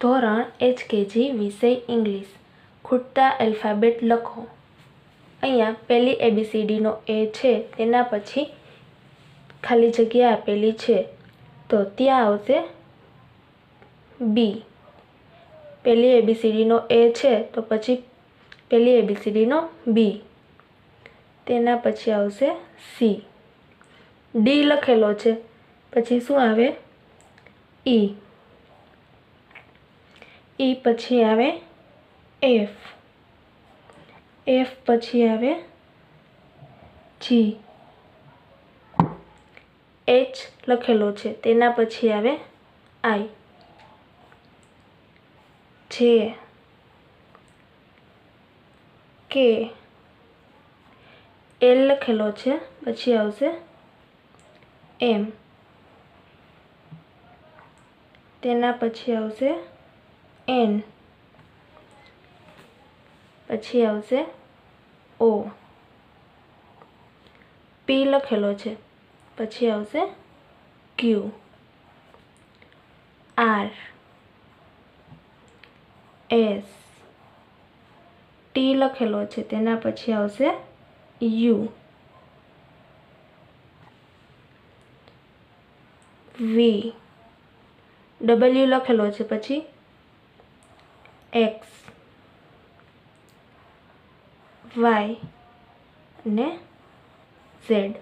ધોરણ એચકેજી વિષય ઇંગ્લિશ ખૂટતા એલ્ફાબેટ લખો. અહીંયા પહેલી એબીસીડીનો એ છે, તેના પછી ખાલી જગ્યા આપેલી છે. તો ત્યાં આવશે બી પહેલી એબીસીડીનો એ છે, તો પછી પહેલી એબીસીડીનો બી તેના પછી આવશે સી ડી લખેલો છે, પછી શું આવે? ઈ ઈ પછી આવે એફ. એફ પછી આવે જી. એચ લખેલો છે, તેના પછી આવે આઈ. જે. કે. એલ લખેલો છે, પછી આવશે એમ. તેના પછી આવશે એન પછી આવશે ઓ પી લખેલો છે. પછી આવશે ક્યુ આર એસ ટી લખેલો છે. તેના પછી આવશે યુ વી ડબલ્યુ લખેલો છે. પછી એક્સ વાય અને ઝેડ